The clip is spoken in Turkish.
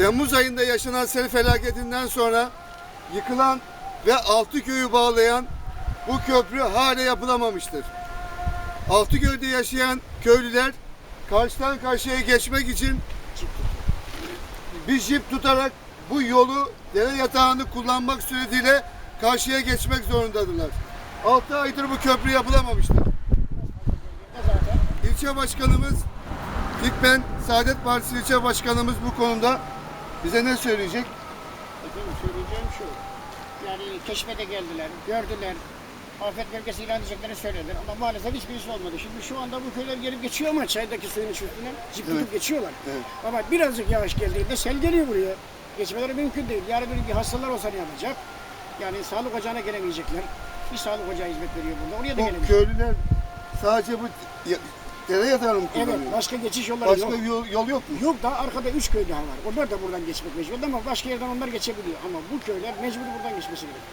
Temmuz ayında yaşanan sel felaketinden sonra yıkılan ve altı köyü bağlayan bu köprü hala yapılamamıştır. Altıköy'de yaşayan köylüler karşıdan karşıya geçmek için bir jip tutarak bu yolu dere yatağını kullanmak suretiyle karşıya geçmek zorundadırlar. 6 aydır bu köprü yapılamamıştır. İlçe başkanımız Dikmen Saadet Partisi ilçe başkanımız bu konuda bize ne söyleyecek? efendim söyleyeceğim şu. Yani keşfete geldiler, gördüler. Afet bölgesi ilan edeceklerini söylediler ama maalesef hiçbirisi olmadı. Şimdi şu anda bu köyler gelip geçiyor ama çaydaki suyun üstünden cip tutup Evet. geçiyorlar. Evet. Ama birazcık yavaş geldiğinde sel geliyor buraya. Geçmeleri mümkün değil. Yarın bir, bir hastalar olsa ne yapacak? Yani sağlık ocağına gelemeyecekler. Bir sağlık ocağı hizmet veriyor burada. Oraya da Bu gelemeyecek. köylüler sadece bu ya- dere yatağını mı Evet, kullanıyor? başka geçiş yolları Başka yok. yol, yol yok mu? Yok daha arkada üç köy daha var. Onlar da buradan geçmek mecbur ama başka yerden onlar geçebiliyor. Ama bu köyler mecbur buradan geçmesi gerekiyor.